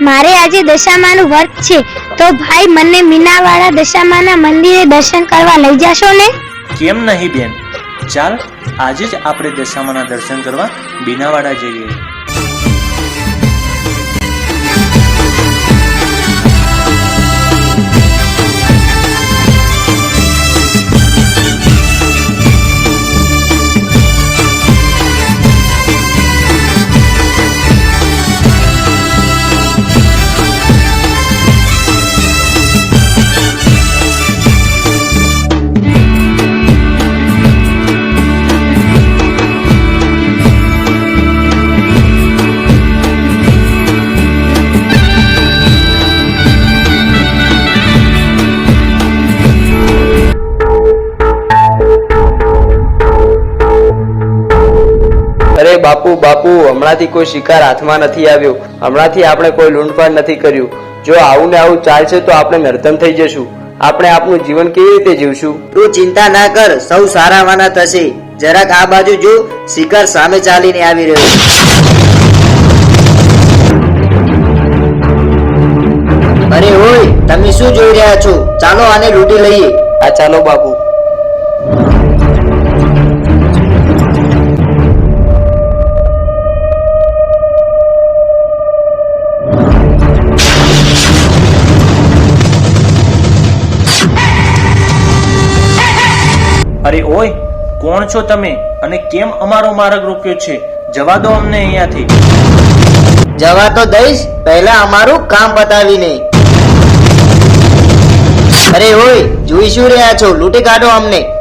મારે આજે દશામાનું વર્ત છે. તો ભાઈ, મને મીનાવાળા દશામાના મંદિરે દર્શન કરવા લઈ જાશો ને? કેમ નહીં બેન? ચાલ, આજે જ આપણે દશામાના દર્શન કરવા બીનાવાડા જઈએ. અરે બાપુ બાપુ હમણાંથી કોઈ શિકાર હાથમાં નથી આવ્યો. હમણાંથી આપણે કોઈ લૂંટફાટ નથી કર્યું. જો આવું ને આવું ચાલશે તો આપણે નર્તન થઈ જશું. આપણે આપણું જીવન કેવી રીતે જીવશું? તું ચિંતા ના કર સૌ સારા વાના થશે. જરાક આ બાજુ જો શિકાર સામે ચાલીને આવી રહ્યો અરે ઓય તમે શું જોઈ રહ્યા છો? ચાલો આને લૂંટી લઈએ. આ ચાલો બાપુ. અરે ઓય, કોણ છો તમે? અને કેમ અમારો માર્ગ રોક્યો છે? જવા દો અમને અહીંયાથી. જવા તો દઈશ, પહેલા અમારું કામ બતાવીને. અરે ઓય, જોઈ શું રહ્યા છો? લૂંટી કાઢો અમને.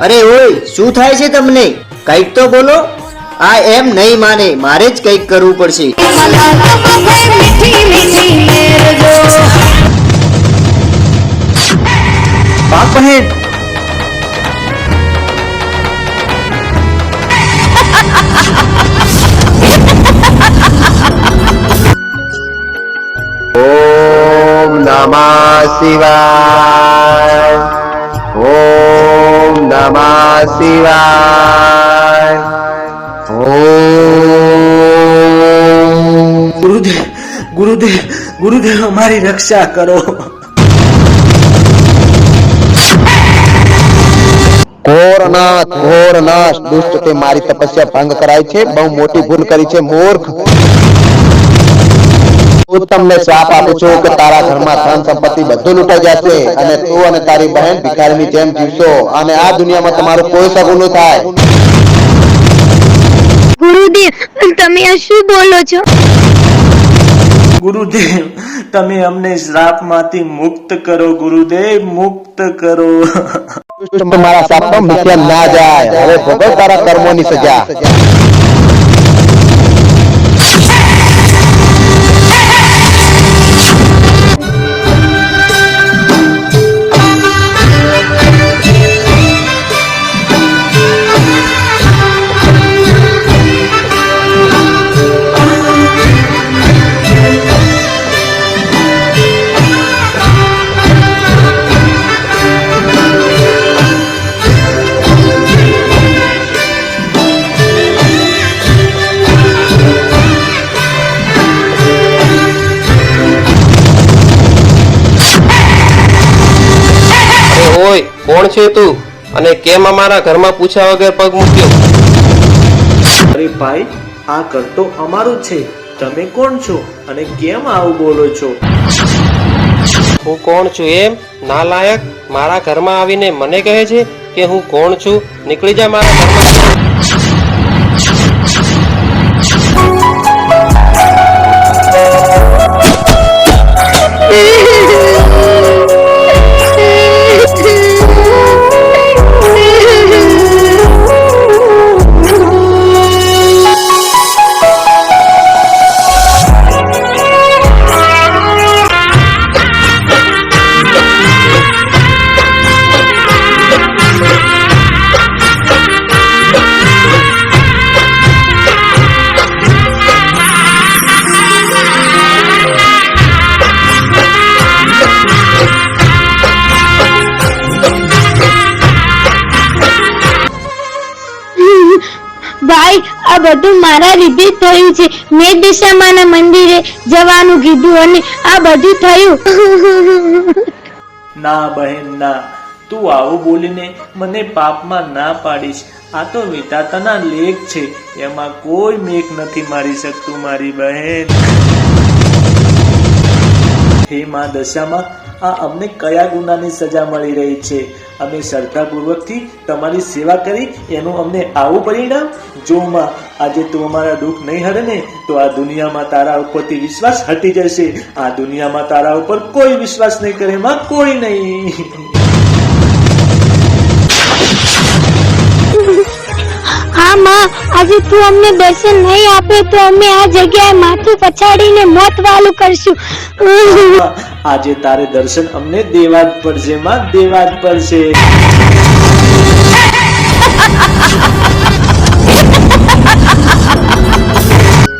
અરે ઓય, શું થાય છે તમને? કંઈક તો બોલો. આ એમ નહીં માને, મારે જ કંઈક કરવું પડશે. ઓમ નમઃ શિવાય. નમઃ શિવાય. ઓમ. ગુરુદેવ ગુરુદેવ ગુરુદેવ અમારી રક્ષા કરો. ઘોરનાથ ઘોરનાશ દુષ્ટ તે મારી તપસ્યા ભંગ કરાય છે. બહુ મોટી ભૂલ કરી છે મૂર્ખ. હું તમને શ્રાપ આપું છું કે તારા ઘરમાં ધન સંપત્તિ બધું લૂંટાઈ જશે અને તું અને તારી બહેન ભિખારીની જેમ જીવશો અને આ દુનિયામાં તમારું કોઈ સગું થાય. ગુરુદેવ તમે આ શું બોલો છો? ગુરુદેવ તમે અમને શ્રાપમાંથી મુક્ત કરો ગુરુદેવ મુક્ત કરો. મારા શાપમાં મિથ્યા ના જાય. હવે ભોગવ તારા કર્મોની સજા. છે તું? અને કેમ અમારા ઘરમાં પૂછ્યા વગર પગ મૂક્યો? અરે ભાઈ આ ઘર તો અમારું છે. તમે કોણ છો અને કેમ આવું બોલો છો? હું કોણ છું એમ? ના લાયક મારા ઘરમાં આવીને મને કહે છે કે હું કોણ છું? નીકળી જા મારા ઘરમાં. Yeah. બધું મારા લીધે થયું છે. મેં દિશામાના મંદિરે જવાનું કીધું અને આ બધું થયું. ના બહેન, ના. તું આવું બોલીને મને પાપમાં ના પાડીશ. આ તો વિધાતાના લેખ છે. એમાં કોઈ મેક નથી મારી શકતું, મારી બહેન. હે મા દશામાં આ અમને કયા ગુનાની સજા મળી રહી છે? અમે શ્રદ્ધાપૂર્વકથી તમારી સેવા કરી, એનું અમને આવું પરિણામ? જો માં, આજે તું અમારા દુઃખ નહીં હરે ને તો આ દુનિયામાં તારા ઉપરથી વિશ્વાસ હટી જશે. આ દુનિયામાં તારા ઉપર કોઈ વિશ્વાસ નહીં કરે માં, કોઈ નહીં. હા માં આજે તું અમને દર્શન નહીં આપે તો અમે આ જગ્યાએ માથું પછાડીને મોત વાલું કરશું. આજે તારે દર્શન અમને દેવા જ પડશે માં દેવા જ પડશે.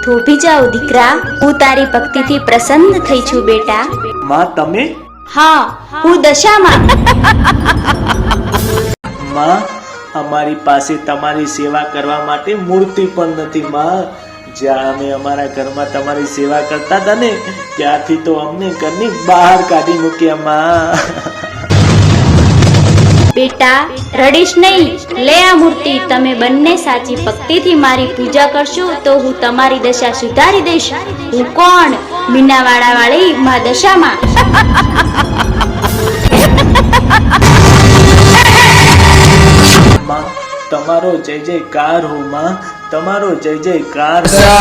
થોભી જાઓ દીકરા હું તારી ભક્તિથી પ્રસન્ન થઈ છું બેટા. માં તમે? હા હું દશામાં. માં અમારી પાસે તમારી સેવા કરવા માટે મૂર્તિ પણ નથી, માં. જ્યાં અમે અમારા ઘરમાં તમારી સેવા કરતા હતા ને, ત્યાંથી તો અમને ઘરની બહાર કાઢી મૂક્યા, માં. બેટા, રડીશ નહીં. લે આ મૂર્તિ. તમે બંને સાચી ભક્તિથી મારી પૂજા કરશો તો હું તમારી દશા સુધારી દઈશ. હું કોણ? મીનાવાળા વાળી મા દશામાં. તમારો જય જયકાર હો માં તમારો જય જયકાર તું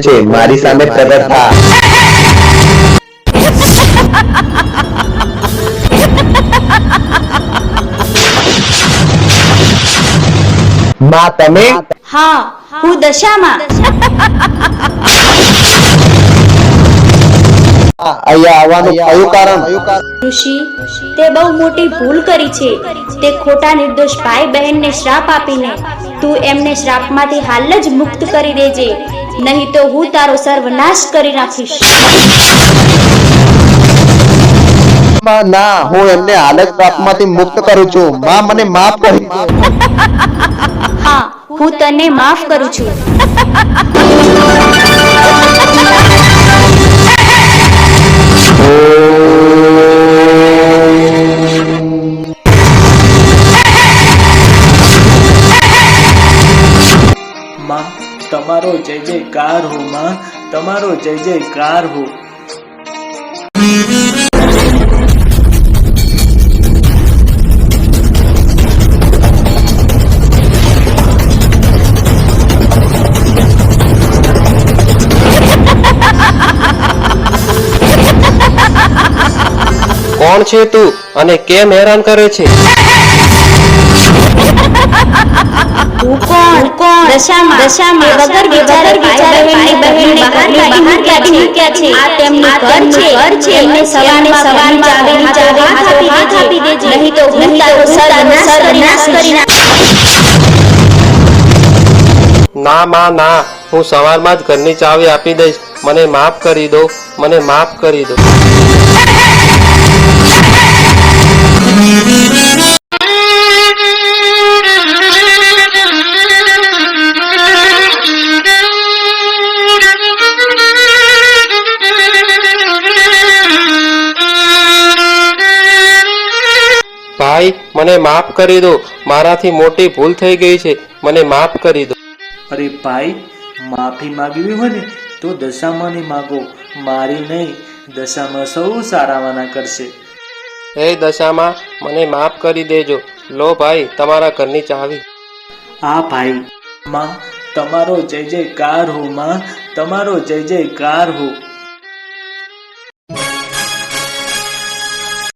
છે. મારી સામે થા. માં તમે? હા હું દશામાં. અહીંયા આવવાનું કયું કારણ? ઋષિ તે બહુ મોટી ભૂલ કરી છે. તે ખોટા નિર્દોષ ભાઈ બહેનને શ્રાપ આપીને તું એમને શ્રાપમાંથી હાલ જ મુક્ત કરી દેજે. નહીં તો હું તારો સર્વનાશ કરી નાખીશ. ના હું એમને હાલ જ પાપમાંથી મુક્ત કરું છું. માં મને માફ કરી હા હું તને માફ કરું છું. માં તમારો જય જયકાર હો માં. તમારો જય જયકાર હો. કોણ છે તું અને કેમ હેરાન કરે છે? હું કોણ? કોણ દશામાં? દશામાં વગર વિચારે વિચારે ભાઈ બહેનને બહાર કાઢી મૂક્યા છે. આ તેમનું ઘર છે. ઘર છે. એમને સવારે સવારમાં ચાવી ચાવી હાથ આપી દેજે. નહીં તો હું તારો સર્વનાશ કરી નાખીશ. ના માં ના. હું સવારમાં જ ઘરની ચાવી આપી દઈશ. મને માફ કરી દો. મને માફ કરી દો. ભાઈ, મને માફ કરી દો. મારાથી મોટી ભૂલ થઈ ગઈ છે. મને માફ કરી દો. અરે ભાઈ, માફી માગવી હોય ને, તો દશામાંની માગો. મારી નહીં, દશામાં સૌ સારાવાના કરશે. હે દશામાં, મને માફ કરી દેજો. લો ભાઈ, તમારા ઘરની ચાવી. આ ભાઈ, માં, તમારો જય જયકાર હો, માં, તમારો જય જયકાર હો.